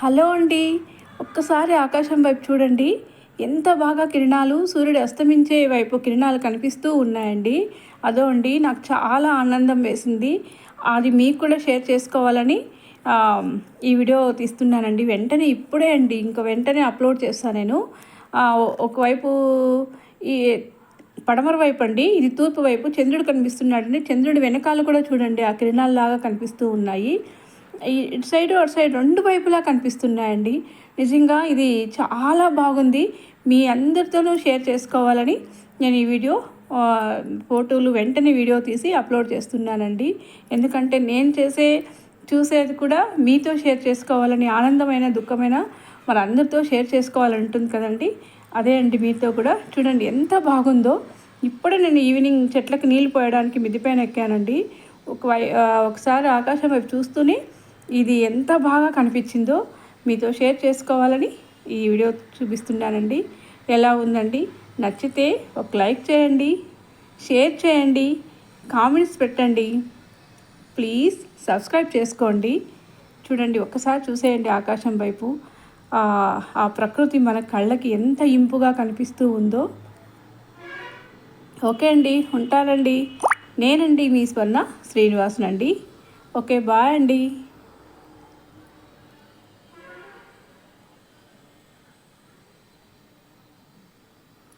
Hello అండి. ఒక్కసారి ఆకాశం వైపు చూడండి. ఎంత బాగా కిరణాలు సూర్యుడు అస్తమించే వైపు కిరణాలు కనిపిస్తూ ఉన్నాయండి. అదో అండి నాకు చాలా ఆనందం వేసింది. అది మీకు కూడా షేర్ చేసుకోవాలని ఈ వీడియో తీస్తున్నానండి. వెంటనే ఇప్పుడే అండి ఇంకా వెంటనే అప్లోడ్ చేస్తాను నేను. ఒకవైపు ఈ పడమర వైపు అండి ఇది తూర్పు వైపు చంద్రుడు కనిపిస్తున్నాడండి. చంద్రుడి వెనకాల కూడా చూడండి ఆ కిరణాల్లాగా కనిపిస్తూ ఉన్నాయి. ఇటు సైడ్ అటు సైడ్ రెండు వైపులా కనిపిస్తున్నాయండి. నిజంగా ఇది చాలా బాగుంది. మీ అందరితోనూ షేర్ చేసుకోవాలని నేను ఈ వీడియో ఫోటోలు వెంటనే వీడియో తీసి అప్లోడ్ చేస్తున్నానండి. ఎందుకంటే నేను చేసే చూసేది కూడా మీతో షేర్ చేసుకోవాలని ఆనందమైన దుఃఖమైన మన అందరితో షేర్ చేసుకోవాలని ఉంటుంది కదండి. అదే అండి మీతో కూడా. చూడండి ఎంత బాగుందో. ఇప్పుడే నేను ఈవినింగ్ చెట్లకు నీళ్ళు పోయడానికి మిద్దిపైన ఎక్కానండి. ఒక వై- ఒకసారి ఆకాశం వైపు చూస్తూనే ఇది ఎంత బాగా కనిపించిందో మీతో షేర్ చేసుకోవాలని ఈ వీడియో చూపిస్తున్నానండి. ఎలా ఉందండి? నచ్చితే ఒక లైక్ చేయండి షేర్ చేయండి కామెంట్స్ పెట్టండి. ప్లీజ్ సబ్స్క్రైబ్ చేసుకోండి. చూడండి ఒక్కసారి చూసేయండి ఆకాశం వైపు. ఆ ప్రకృతి మన కళ్ళకి ఎంత ఇంపుగా కనిపిస్తూ ఉందో. ఓకే అండి ఉంటానండి. నేనండి మీ స్వర్ణ శ్రీనివాసునండి. ఓకే బాయ్ అండి.